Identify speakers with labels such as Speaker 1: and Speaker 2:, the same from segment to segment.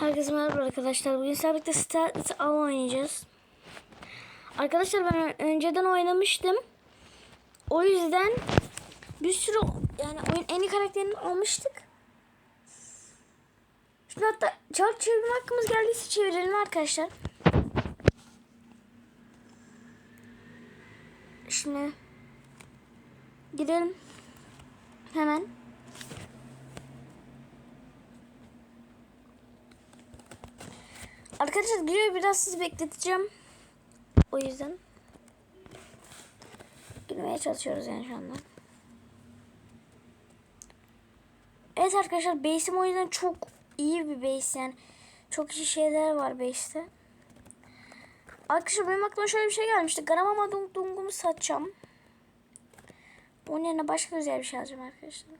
Speaker 1: Herkese merhaba arkadaşlar. Bugün sabit'te Stars Av oynayacağız. Arkadaşlar ben önceden oynamıştım. O yüzden bir sürü yani oyun en iyi karakterini almıştık. Şimdi hatta çark çevirme hakkımız geldiyse çevirelim arkadaşlar. Şimdi gidelim. Hemen. Arkadaşlar giriyor biraz sizi bekleteceğim. O yüzden girmeye çalışıyoruz yani şu anda. Evet arkadaşlar base'im o yüzden çok iyi bir base yani. Çok iyi şeyler var base'te. Arkadaşlar benim aklıma şöyle bir şey gelmişti. Garamama dung dungumu satacağım. Onun yerine başka güzel bir şey alacağım arkadaşlar.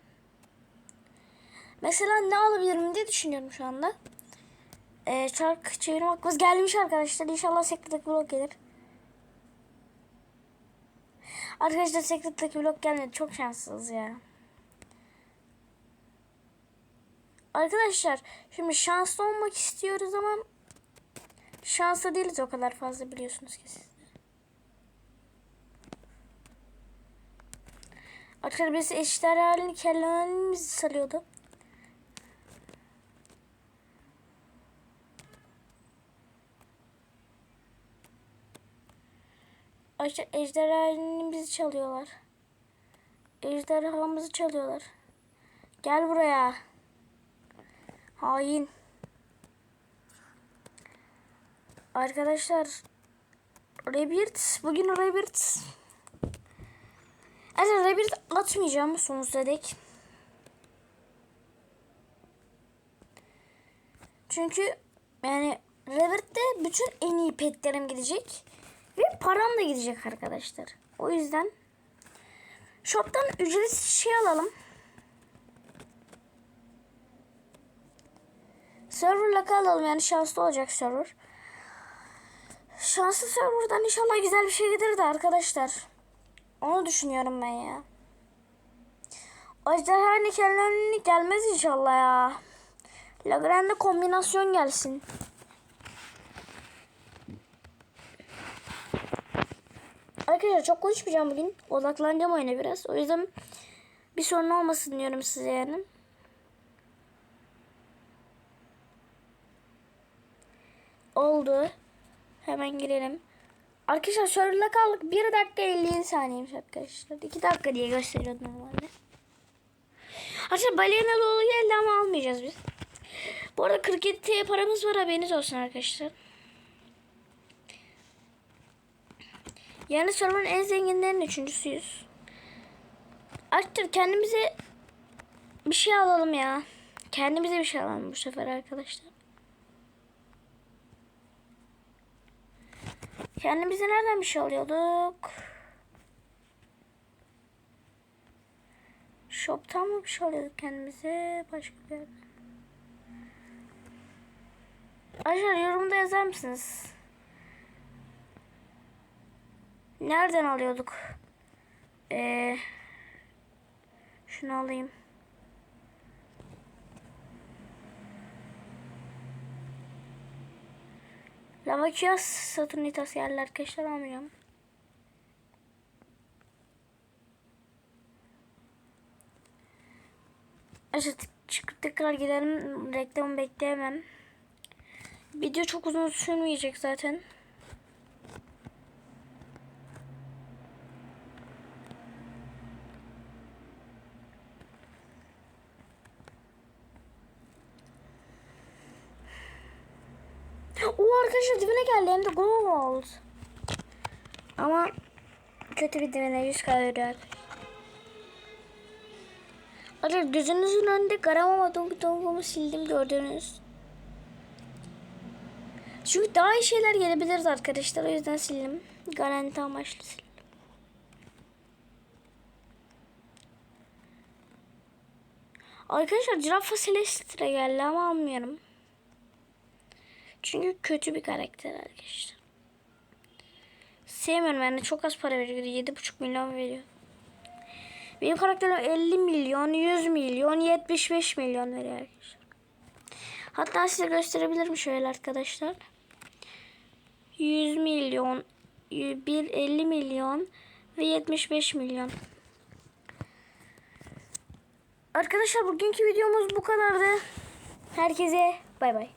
Speaker 1: Mesela ne alabilirim diye düşünüyorum şu anda. Ee, çark çevirme hakkımız gelmiş arkadaşlar. İnşallah sekretteki blok gelir. Arkadaşlar sekretteki blok gelmedi. Çok şanssız ya. Arkadaşlar şimdi şanslı olmak istiyoruz ama şanslı değiliz o kadar fazla biliyorsunuz ki siz. Arkadaşlar birisi eşitler halini kellemelerimizi salıyordu. Arkadaşlar ejderhamızı çalıyorlar. Ejderhamızı çalıyorlar. Gel buraya. Hain. Arkadaşlar Rebirth bugün Rebirth Arkadaşlar Rebirth atmayacağım sonsuza dek. Çünkü yani Rebirth'te bütün en iyi petlerim gidecek. Param da gidecek arkadaşlar. O yüzden shop'tan ücretsiz şey alalım. Server'la kalalım yani şanslı olacak server. Şanslı server'dan inşallah güzel bir şey gelir de arkadaşlar. Onu düşünüyorum ben ya. Ejderha nikellerini gelmez inşallah ya. Lagrange kombinasyon gelsin. Arkadaşlar çok konuşmayacağım bugün. Odaklanacağım oyuna biraz. O yüzden bir sorun olmasın diyorum size yani. Oldu. Hemen girelim. Arkadaşlar server'la kaldık. 1 dakika 50 saniyeymiş arkadaşlar. 2 dakika diye gösteriyordu normalde. Arkadaşlar balinalı oğlu geldi ama almayacağız biz. Bu arada 47 TL paramız var haberiniz olsun arkadaşlar. Yani server'ın en zenginlerin üçüncüsüyüz. Arkadaşlar kendimize bir şey alalım ya. Kendimize bir şey alalım bu sefer arkadaşlar. Kendimize nereden bir şey alıyorduk? Shop'tan mı bir şey alıyorduk kendimize? Başka bir yerden. Arkadaşlar yorumda yazar mısınız? Nereden alıyorduk? Ee, şunu alayım. Lavakias Saturnitas yerler arkadaşlar almıyorum. Evet çıkıp tekrar gidelim. Reklamı bekleyemem. Video çok uzun sürmeyecek zaten. O arkadaşlar dibine geldi hem de gold. Ama kötü bir dibine 100 kalıyor. Arkadaşlar gözünüzün önünde garamama dongu dongumu sildim gördünüz. Çünkü daha iyi şeyler gelebiliriz arkadaşlar o yüzden sildim. Garanti amaçlı sildim. Arkadaşlar Giraffa Celestra geldi ama almıyorum. Çünkü kötü bir karakter arkadaşlar. Sevmiyorum yani çok az para veriyor. 7,5 milyon veriyor. Benim karakterim 50 milyon, 100 milyon, 75 milyon veriyor arkadaşlar. Hatta size gösterebilirim şöyle arkadaşlar. 100 milyon, 1 50 milyon ve 75 milyon. Arkadaşlar bugünkü videomuz bu kadardı. Herkese bay bay.